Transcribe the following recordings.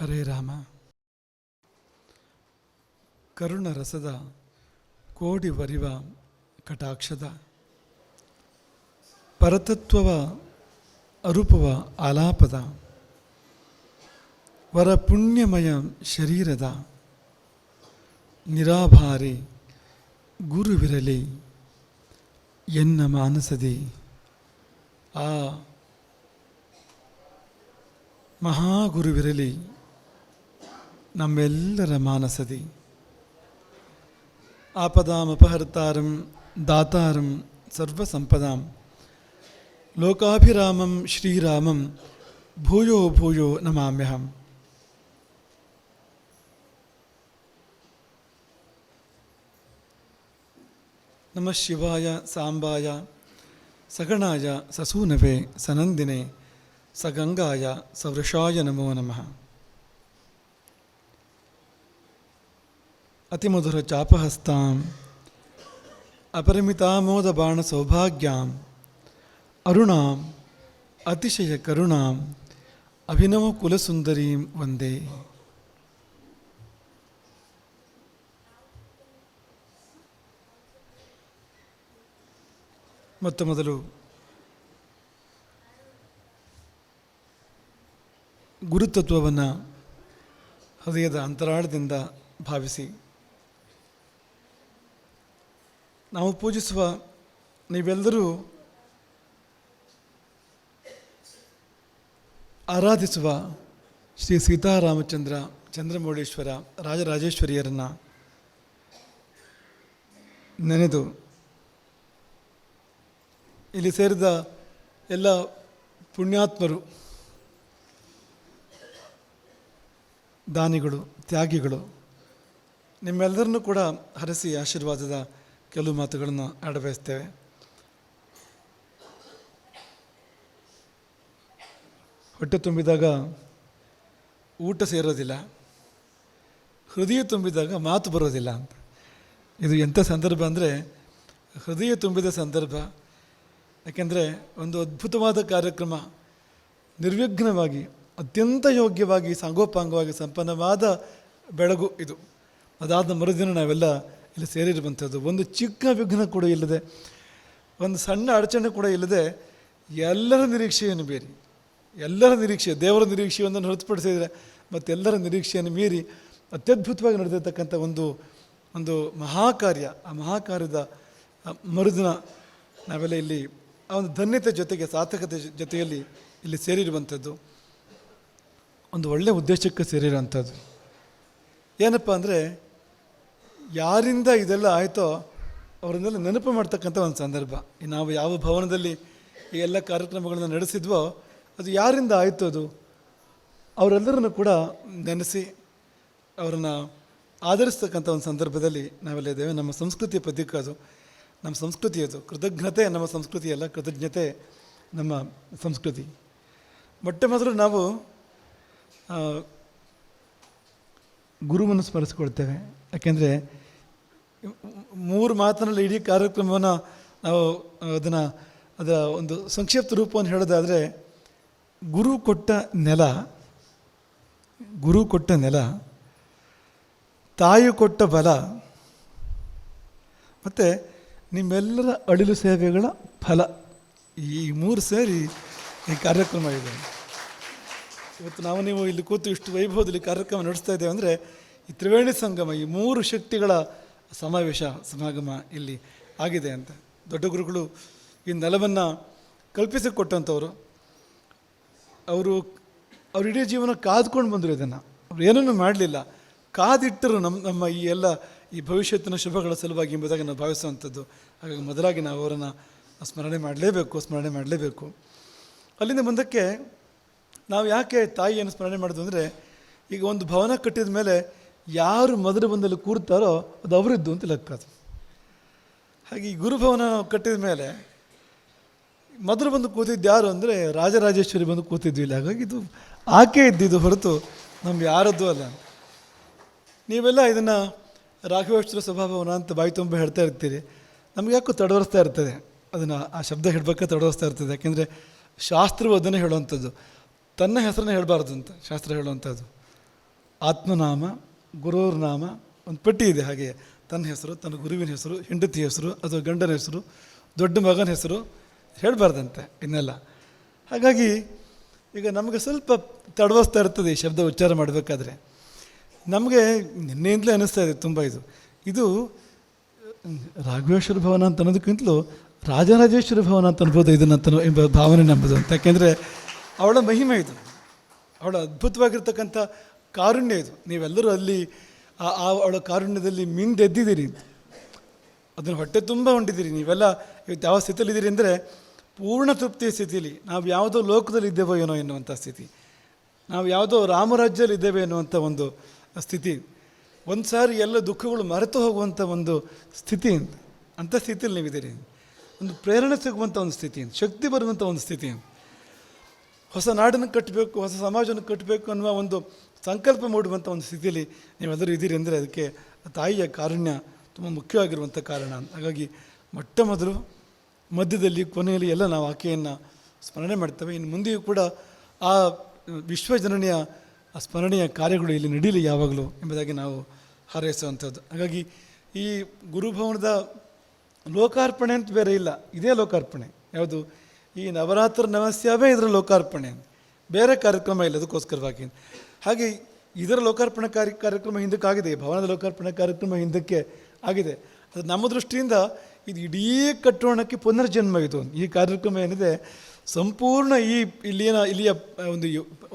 ಹರೇ ರಾಮ. ಕರುಣರಸದ ಕೋಡಿ ವರಿವ ಕಟಾಕ್ಷದ. ಪರತತ್ವವ ಅರುಪವ ಆಲಾಪದ. ವರ ಪುಣ್ಯಮಯ ಶರೀರದ. ನಿರಾಭಾರಿ ಗುರುವಿರಲಿ. ಎನ್ನ ಮಾನಸದಿ. ಆ ಮಹಾಗುರುವಿರಲಿ ನಮ್ಮೆಲ್ಲರ ಮಾನಸದಿ ಆಪದಾಮಪಹರ್ತಾರಂ ದಾತಾರಂ ಸರ್ವಸಂಪದಾಂ ಲೋಕಾಭಿರಾಮಂ ಶ್ರೀರಾಮಂ ಭೂಯೋ ಭೂಯೋ ನಮಾಮ್ಯಹಂ ನಮಃ ಶಿವಾಯ ಸಾಂಬಾಯ ಸಗಣಾಯ ಸಸೂನವೆ ಸನಂದಿನೆ ಸಗಂಗಾಯ ಸವೃಷಾಯ ನಮೋ ನಮಃ ಅತಿಮಧುರ ಚಾಪಹಸ್ತಾಂ, ಅಪರಿಮಿತಾಮೋದ ಬಾಣ ಸೌಭಾಗ್ಯಾಂ ಅರುಣಾಂ, ಅತಿಶಯ ಕರುಣಾಂ, ಅಭಿನವ ಕುಲಸುಂದರೀಂ ವಂದೇ. ಮೊತ್ತ ಮೊದಲು ಗುರುತತ್ವವನ್ನು ಹೃದಯದ ಅಂತರಾಳದಿಂದ ಭಾವಿಸಿ. ನಾವು ಪೂಜಿಸುವ ನೀವೆಲ್ಲರೂ ಆರಾಧಿಸುವ ಶ್ರೀ ಸೀತಾರಾಮಚಂದ್ರ ಚಂದ್ರಮೌಳೇಶ್ವರ ರಾಜರಾಜೇಶ್ವರಿಯರನ್ನು ನೆನೆದು ಇಲ್ಲಿ ಸೇರಿದ ಎಲ್ಲ ಪುಣ್ಯಾತ್ಮರು, ದಾನಿಗಳು, ತ್ಯಾಗಿಗಳು ನಿಮ್ಮೆಲ್ಲರನ್ನೂ ಕೂಡ ಹರಸಿ ಆಶೀರ್ವಾದದ ಕೆಲವು ಮಾತುಗಳನ್ನು ಆಡಬಯಸ್ತೇವೆ. ಹೊಟ್ಟೆ ತುಂಬಿದಾಗ ಊಟ ಸೇರೋದಿಲ್ಲ. ಹೃದಯ ತುಂಬಿದಾಗ ಮಾತು ಬರೋದಿಲ್ಲ ಅಂತ. ಇದು ಎಂಥ ಸಂದರ್ಭ ಅಂದರೆ ಹೃದಯ ತುಂಬಿದ ಸಂದರ್ಭ. ಯಾಕೆಂದರೆ ಒಂದು ಅದ್ಭುತವಾದ ಕಾರ್ಯಕ್ರಮ ನಿರ್ವಿಘ್ನವಾಗಿ, ಅತ್ಯಂತ ಯೋಗ್ಯವಾಗಿ, ಸಾಂಗೋಪಾಂಗವಾಗಿ, ಸಂಪನ್ನವಾದ ಬೆಳಗು ಇದು. ಅದಾದ ಮರುದಿನ ನಾವೆಲ್ಲ ಇಲ್ಲಿ ಸೇರಿರುವಂಥದ್ದು. ಒಂದು ಚಿಕ್ಕ ವಿಘ್ನ ಕೂಡ ಇಲ್ಲದೆ, ಒಂದು ಸಣ್ಣ ಅಡಚಣೆ ಕೂಡ ಇಲ್ಲದೆ ಎಲ್ಲರ ನಿರೀಕ್ಷೆಯನ್ನು ಮೀರಿ, ಎಲ್ಲರ ನಿರೀಕ್ಷೆ, ದೇವರ ನಿರೀಕ್ಷೆಯನ್ನು ಹೊರತುಪಡಿಸಿದರೆ ಮತ್ತೆಲ್ಲರ ನಿರೀಕ್ಷೆಯನ್ನು ಮೀರಿ ಅತ್ಯದ್ಭುತವಾಗಿ ನಡೆದಿರ್ತಕ್ಕಂಥ ಒಂದು ಒಂದು ಮಹಾಕಾರ್ಯ, ಆ ಮಹಾಕಾರ್ಯದ ಮರುದಿನ ನಾವೆಲ್ಲ ಇಲ್ಲಿ ಆ ಒಂದು ಧನ್ಯತೆ ಜೊತೆಗೆ, ಸಾರ್ಥಕತೆ ಜೊತೆಯಲ್ಲಿ ಇಲ್ಲಿ ಸೇರಿರುವಂಥದ್ದು. ಒಂದು ಒಳ್ಳೆಯ ಉದ್ದೇಶಕ್ಕೆ ಸೇರಿರುವಂಥದ್ದು. ಏನಪ್ಪ ಅಂದರೆ ಯಾರಿಂದ ಇದೆಲ್ಲ ಆಯಿತೋ ಅವರನ್ನೆಲ್ಲ ನೆನಪು ಮಾಡ್ತಕ್ಕಂಥ ಒಂದು ಸಂದರ್ಭ. ನಾವು ಯಾವ ಭವನದಲ್ಲಿ ಈ ಎಲ್ಲ ಕಾರ್ಯಕ್ರಮಗಳನ್ನು ನಡೆಸಿದ್ವೋ ಅದು ಯಾರಿಂದ ಆಯಿತು ಅದು? ಅವರೆಲ್ಲರನ್ನು ಕೂಡ ನೆನೆಸಿ ಅವರನ್ನು ಆಧರಿಸ್ತಕ್ಕಂಥ ಒಂದು ಸಂದರ್ಭದಲ್ಲಿ ನಾವೆಲ್ಲ ಇದ್ದೇವೆ. ನಮ್ಮ ಸಂಸ್ಕೃತಿಯ ಪ್ರತೀಕ ಅದು. ನಮ್ಮ ಸಂಸ್ಕೃತಿ ಅದು. ಕೃತಜ್ಞತೆ ನಮ್ಮ ಸಂಸ್ಕೃತಿ ಅಲ್ಲ, ಕೃತಜ್ಞತೆ ನಮ್ಮ ಸಂಸ್ಕೃತಿ. ಮೊಟ್ಟೆ ಮೊದಲು ನಾವು ಗುರುವನ್ನು ಸ್ಮರಿಸ್ಕೊಳ್ತೇವೆ. ಯಾಕೆಂದರೆ ಮೂರು ಮಾತಿನಲ್ಲಿ ಇಡೀ ಕಾರ್ಯಕ್ರಮವನ್ನು ನಾವು ಅದನ್ನು ಅದರ ಒಂದು ಸಂಕ್ಷಿಪ್ತ ರೂಪವನ್ನು ಹೇಳೋದಾದರೆ, ಗುರು ಕೊಟ್ಟ ನೆಲ, ಗುರು ಕೊಟ್ಟ ನೆಲ, ತಾಯಿ ಕೊಟ್ಟ ಬಲ, ಮತ್ತು ನಿಮ್ಮೆಲ್ಲರ ಅಳಿಲು ಸೇವೆಗಳ ಫಲ, ಈ ಮೂರು ಸೇರಿ ಈ ಕಾರ್ಯಕ್ರಮ ಇದೆ. ಇವತ್ತು ನಾವು ನೀವು ಇಲ್ಲಿ ಕೂತು ಇಷ್ಟು ವೈಭವದಲ್ಲಿ ಕಾರ್ಯಕ್ರಮ ನಡೆಸ್ತಾ ಇದ್ದೇವೆ ಅಂದರೆ ಈ ತ್ರಿವೇಣಿ ಸಂಗಮ ಈ ಮೂರು ಶಕ್ತಿಗಳ ಸಮಾವೇಶ, ಸಮಾಗಮ ಇಲ್ಲಿ ಆಗಿದೆ ಅಂತ. ದೊಡ್ಡ ಗುರುಗಳು ಈ ನೆಲವನ್ನು ಕಲ್ಪಿಸಿಕೊಟ್ಟಂಥವ್ರು. ಅವರು ಅವ್ರ ಇಡೀ ಜೀವನ ಕಾದ್ಕೊಂಡು ಬಂದರು ಇದನ್ನು. ಅವ್ರು ಏನನ್ನೂ ಮಾಡಲಿಲ್ಲ. ಕಾದಿಟ್ಟರು ನಮ್ಮ ನಮ್ಮ ಈ ಎಲ್ಲ ಈ ಭವಿಷ್ಯತ್ತಿನ ಶುಭಗಳ ಸಲುವಾಗಿ ಎಂಬುದಾಗಿ ನಾವು ಭಾವಿಸುವಂಥದ್ದು. ಹಾಗಾಗಿ ಮೊದಲಾಗಿ ನಾವು ಅವರನ್ನು ಸ್ಮರಣೆ ಮಾಡಲೇಬೇಕು ಸ್ಮರಣೆ ಮಾಡಲೇಬೇಕು. ಅಲ್ಲಿಂದ ಮುಂದಕ್ಕೆ ನಾವು ಯಾಕೆ ತಾಯಿಯನ್ನು ಸ್ಮರಣೆ ಮಾಡೋದು ಅಂದರೆ ಈಗ ಒಂದು ಭವನ ಕಟ್ಟಿದ ಮೇಲೆ ಯಾರು ಮೊದಲು ಬಂದಲ್ಲಿ ಕೂರ್ತಾರೋ ಅದು ಅವರಿದ್ದು ಅಂತ ಲೆಕ್ಕ ಅದು. ಹಾಗೆ ಈ ಗುರುಭವನ ಕಟ್ಟಿದ ಮೇಲೆ ಮೊದಲು ಬಂದು ಕೂತಿದ್ದು ಯಾರು ಅಂದರೆ ರಾಜರಾಜೇಶ್ವರಿ ಬಂದು ಕೂತಿದ್ವಿ ಇಲ್ಲ. ಹಾಗಾಗಿ ಇದು ಆಕೆ ಇದ್ದಿದ್ದು ಹೊರತು ನಮ್ಗೆ ಯಾರದ್ದು ಅಲ್ಲ. ನೀವೆಲ್ಲ ಇದನ್ನು ರಾಘವೇಶ್ವರ ಸ್ವಭಾವವನ ಅಂತ ಬಾಯಿ ತುಂಬ ಹೇಳ್ತಾ ಇರ್ತೀರಿ. ನಮ್ಗೆ ಯಾಕೋ ತಡವರಿಸ್ತಾ ಇರ್ತದೆ. ಅದನ್ನು ಆ ಶಬ್ದ ಹೇಳಬೇಕಾದ್ರೆ ತಡವರಿಸ್ತಾ ಇರ್ತದೆ. ಯಾಕೆಂದರೆ ಶಾಸ್ತ್ರವು ಅದನ್ನೇ ಹೇಳುವಂಥದ್ದು. ತನ್ನ ಹೆಸರನ್ನ ಹೇಳಬಾರ್ದು ಅಂತ ಶಾಸ್ತ್ರ ಹೇಳುವಂಥದ್ದು. ಆತ್ಮನಾಮ ಗುರುವ್ರ ನಾಮ ಒಂದು ಪಟ್ಟಿ ಇದೆ. ಹಾಗೆ ತನ್ನ ಹೆಸರು, ತನ್ನ ಗುರುವಿನ ಹೆಸರು, ಹೆಂಡತಿ ಹೆಸರು, ಅಥವಾ ಗಂಡನ ಹೆಸರು, ದೊಡ್ಡ ಮಗನ ಹೆಸರು ಹೇಳಬಾರ್ದಂತೆ ಇನ್ನೆಲ್ಲ. ಹಾಗಾಗಿ ಈಗ ನಮಗೆ ಸ್ವಲ್ಪ ತಡವಸ್ತಾ ಇರ್ತದೆ ಈ ಶಬ್ದ ಉಚ್ಚಾರ ಮಾಡಬೇಕಾದ್ರೆ. ನಮಗೆ ನಿನ್ನೆಯಿಂದಲೇ ಅನ್ನಿಸ್ತಾ ಇದೆ ತುಂಬ ಇದು. ಇದು, ರಾಘವೇಶ್ವರ ಭವನ ಅಂತ ಅನ್ನೋದಕ್ಕಿಂತಲೂ ರಾಜರಾಜೇಶ್ವರ ಭವನ ಅಂತ ಅನ್ಬೋದು ಅಂತ ಎಂಬ ಭಾವನೆ ನಂಬೋದು ಅಂತ ಯಾಕೆಂದರೆ ಅವಳ ಮಹಿಮೆ ಇದು. ಅವಳ ಅದ್ಭುತವಾಗಿರ್ತಕ್ಕಂಥ ಕಾರುಣ್ಯ ಇದು. ನೀವೆಲ್ಲರೂ ಅಲ್ಲಿ ಆ ಅವಳ ಕಾರುಣ್ಯದಲ್ಲಿ ಮಿಂದೆದ್ದಿದ್ದೀರಿ. ಅದನ್ನು ಹೊಟ್ಟೆ ತುಂಬ ಹೊಂಟಿದ್ದೀರಿ ನೀವೆಲ್ಲ ಇವತ್ತು ಯಾವ ಸ್ಥಿತಿಯಲ್ಲಿದ್ದೀರಿ ಅಂದರೆ ಪೂರ್ಣ ತೃಪ್ತಿಯ ಸ್ಥಿತಿಯಲ್ಲಿ. ನಾವು ಯಾವುದೋ ಲೋಕದಲ್ಲಿ ಇದ್ದೇವೋ ಏನೋ ಎನ್ನುವಂಥ ಸ್ಥಿತಿ. ನಾವು ಯಾವುದೋ ರಾಮರಾಜ್ಯದಲ್ಲಿ ಇದ್ದೇವೆ ಎನ್ನುವಂಥ ಒಂದು ಸ್ಥಿತಿ. ಒಂದು ಸಾರಿ ಎಲ್ಲ ದುಃಖಗಳು ಮರೆತು ಹೋಗುವಂಥ ಒಂದು ಸ್ಥಿತಿ. ಅಂಥ ಸ್ಥಿತಿಯಲ್ಲಿ ನೀವಿದ್ದೀರಿ. ಒಂದು ಪ್ರೇರಣೆ ಸಿಗುವಂಥ ಒಂದು ಸ್ಥಿತಿ. ಶಕ್ತಿ ಬರುವಂಥ ಒಂದು ಸ್ಥಿತಿ. ಹೊಸ ನಾಡನ್ನು ಕಟ್ಟಬೇಕು, ಹೊಸ ಸಮಾಜವನ್ನು ಕಟ್ಟಬೇಕು ಅನ್ನುವ ಒಂದು ಸಂಕಲ್ಪ ಮೂಡುವಂಥ ಒಂದು ಸ್ಥಿತಿಯಲ್ಲಿ ನೀವೆಲ್ಲರೂ ಇದ್ದೀರಿ ಅಂದರೆ ಅದಕ್ಕೆ ತಾಯಿಯ ಕಾರುಣ್ಯ ತುಂಬ ಮುಖ್ಯವಾಗಿರುವಂಥ ಕಾರಣ ಹಾಗಾಗಿ ಮೊಟ್ಟ ಮೊದಲು ಮಧ್ಯದಲ್ಲಿ, ಕೊನೆಯಲ್ಲಿ ಎಲ್ಲ ನಾವು ಆಕೆಯನ್ನು ಸ್ಮರಣೆ ಮಾಡ್ತೇವೆ. ಇನ್ನು ಮುಂದೆಯೂ ಕೂಡ ಆ ವಿಶ್ವಜನನಿಯ ಸ್ಮರಣೆಯ ಕಾರ್ಯಗಳು ಇಲ್ಲಿ ನಡೀಲಿ ಯಾವಾಗಲೂ ಎಂಬುದಾಗಿ ನಾವು ಹಾರೈಸುವಂಥದ್ದು. ಹಾಗಾಗಿ ಈ ಗುರುಭವನದ ಲೋಕಾರ್ಪಣೆ ಅಂತ ಬೇರೆ ಇಲ್ಲ. ಇದೇ ಲೋಕಾರ್ಪಣೆ. ಯಾವುದು? ಈ ನವರಾತ್ರ ನಮಸ್ಯಾವೇ ಇದರ ಲೋಕಾರ್ಪಣೆ. ಬೇರೆ ಕಾರ್ಯಕ್ರಮ ಇಲ್ಲ ಅದಕ್ಕೋಸ್ಕರವಾಗಿ. ಹಾಗೆ ಇದರ ಲೋಕಾರ್ಪಣೆ ಕಾರ್ಯ ಕಾರ್ಯಕ್ರಮ ಹಿಂದಕ್ಕಾಗಿದೆ, ಭವನದ ಲೋಕಾರ್ಪಣೆ ಕಾರ್ಯಕ್ರಮ ಹಿಂದಕ್ಕೆ ಆಗಿದೆ. ಅದು ನಮ್ಮ ದೃಷ್ಟಿಯಿಂದ ಇದು ಇಡೀ ಕಟ್ಟೋಣಕ್ಕೆ ಪುನರ್ಜನ್ಮ ಇದು ಈ ಕಾರ್ಯಕ್ರಮ ಏನಿದೆ, ಸಂಪೂರ್ಣ ಈ ಇಲ್ಲಿನ ಇಲ್ಲಿಯ ಒಂದು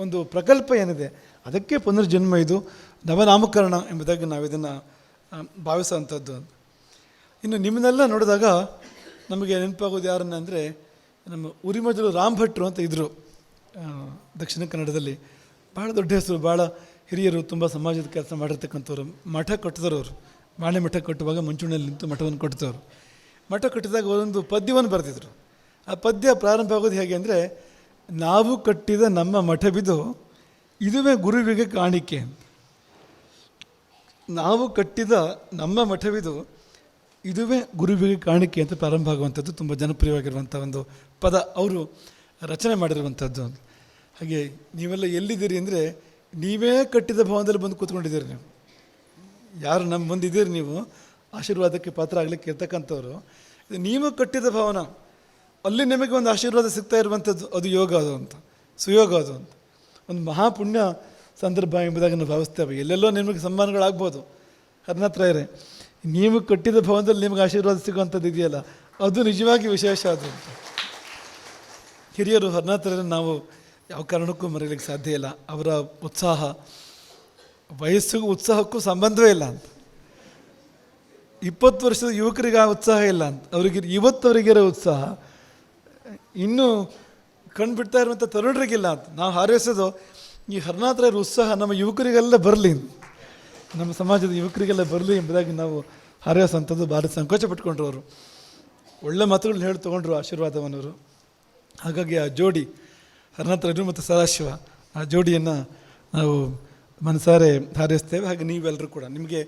ಒಂದು ಪ್ರಕಲ್ಪ ಏನಿದೆ, ಅದಕ್ಕೆ ಪುನರ್ಜನ್ಮ ಇದು ನವನಾಮಕರಣ ಎಂಬುದಾಗಿ ನಾವು ಇದನ್ನು ಭಾವಿಸುವಂಥದ್ದು. ಇನ್ನು ನಿಮ್ಮನ್ನೆಲ್ಲ ನೋಡಿದಾಗ ನಮಗೆ ನೆನಪಾಗೋದು ಯಾರನ್ನ ಅಂದರೆ ನಮ್ಮ ಉರಿಮಜಲು ರಾಮ್ ಭಟ್ರು ಅಂತ ಇದ್ದರು ದಕ್ಷಿಣ ಕನ್ನಡದಲ್ಲಿ. ಭಾಳ ದೊಡ್ಡ ಹೆಸರು ಭಾಳ ಹಿರಿಯರು ತುಂಬ ಸಮಾಜದ ಕೆಲಸ ಮಾಡಿರ್ತಕ್ಕಂಥವ್ರು. ಮಠ ಕಟ್ಟಿದವರು ಬಾಳೆ ಮಠ ಕಟ್ಟುವಾಗ ಮುಂಚೂಣಿಯಲ್ಲಿ ನಿಂತು ಮಠವನ್ನು ಕಟ್ಟಿದವರು. ಮಠ ಕಟ್ಟಿದಾಗ ಒಂದು ಪದ್ಯವನ್ನು ಬರೆದಿದ್ರು. ಆ ಪದ್ಯ ಪ್ರಾರಂಭ ಆಗೋದು ಹೇಗೆ ಅಂದರೆ, ನಾವು ಕಟ್ಟಿದ ನಮ್ಮ ಮಠ ಬಿದ್ದು ಇದುವೇ ಗುರುವಿಗೆ ಕಾಣಿಕೆ. ನಾವು ಕಟ್ಟಿದ ನಮ್ಮ ಮಠವಿದು ಇದುವೇ ಗುರುವಿಗೆ ಕಾಣಿಕೆ ಅಂತ ಪ್ರಾರಂಭ ಆಗುವಂಥದ್ದು ತುಂಬ ಜನಪ್ರಿಯವಾಗಿರುವಂಥ ಒಂದು ಪದ. ಅವರು ರಚನೆ ಮಾಡಿರುವಂಥದ್ದು. ಹಾಗೆ ನೀವೆಲ್ಲ ಎಲ್ಲಿದ್ದೀರಿ ಅಂದರೆ ನೀವೇ ಕಟ್ಟಿದ ಭವನದಲ್ಲಿ ಬಂದು ಕೂತ್ಕೊಂಡಿದ್ದೀರಿ ನೀವು. ಯಾರು ನಮ್ಮ ಬಂದಿದ್ದೀರಿ ನೀವು? ಆಶೀರ್ವಾದಕ್ಕೆ ಪಾತ್ರ ಆಗಲಿಕ್ಕೆ ಇರ್ತಕ್ಕಂಥವ್ರು. ಇದು ನೀವು ಕಟ್ಟಿದ ಭವನ. ಅಲ್ಲಿ ನಿಮಗೆ ಒಂದು ಆಶೀರ್ವಾದ ಸಿಗ್ತಾ ಇರುವಂಥದ್ದು ಅದು ಯೋಗ ಅದು ಅಂತ. ಸುಯೋಗ ಅದು ಅಂತ. ಒಂದು ಮಹಾಪುಣ್ಯ ಸಂದರ್ಭ ಎಂಬುದಾಗಿ ನಾವು ಭಾವಿಸ್ತೇವೆ. ಎಲ್ಲೆಲ್ಲೋ ನಿಮಗೆ ಸನ್ಮಾನಗಳಾಗ್ಬೋದು. ಇರೇ ನೀವು ಕಟ್ಟಿದ ಭವನದಲ್ಲಿ ನಿಮಗೆ ಆಶೀರ್ವಾದ ಸಿಗುವಂಥದ್ದು ಇದೆಯಲ್ಲ? ಅದು ನಿಜವಾಗಿ ವಿಶೇಷ ಅದು ಅಂತ. ಹಿರಿಯರು ಹರ್ನಾಥರನ್ನು ನಾವು ಯಾವ ಕಾರಣಕ್ಕೂ ಮರೆಯಲಿಕ್ಕೆ ಸಾಧ್ಯ ಇಲ್ಲ. ಅವರ ಉತ್ಸಾಹ ವಯಸ್ಸಿಗೂ ಉತ್ಸಾಹಕ್ಕೂ ಸಂಬಂಧವೇ ಇಲ್ಲ ಅಂತ. ಇಪ್ಪತ್ತು ವರ್ಷದ ಯುವಕರಿಗೆ ಆ ಉತ್ಸಾಹ ಇಲ್ಲ ಅಂತ. ಅವರಿಗೆ ಇವತ್ತವರಿಗಿರೋ ಉತ್ಸಾಹ, ಇನ್ನೂ ಕಂಡುಬಿಡ್ತಾ ಇರುವಂಥ ತರುಣರಿಗಿಲ್ಲ ಅಂತ. ನಾವು ಹಾರೈಸೋದು, ಈ ಹರ್ನಾಥರ ಉತ್ಸಾಹ ನಮ್ಮ ಯುವಕರಿಗೆಲ್ಲ ಬರಲಿ ನಮ್ಮ ಸಮಾಜದ ಯುವಕರಿಗೆಲ್ಲ ಬರಲಿ ಎಂಬುದಾಗಿ ನಾವು ಹಾರೈಸೋಂಥದ್ದು ಭಾರಿ ಸಂಕೋಚ ಪಟ್ಕೊಂಡ್ರು ಅವರು. ಒಳ್ಳೆ ಮಾತುಗಳನ್ನ ಹೇಳಿ ತೊಗೊಂಡ್ರು ಆಶೀರ್ವಾದವನ್ನವರು ಹಾಗಾಗಿ ಆ ಜೋಡಿ ಹರಿನಾಥರು ಮತ್ತು ಸದಾಶಿವ ಆ ಜೋಡಿಯನ್ನು ನಾವು ಮನಸಾರೆ ಹಾರೈಸ್ತೇವೆ. ಹಾಗೆ ನೀವೆಲ್ಲರೂ ಕೂಡ ನಿಮಗೆ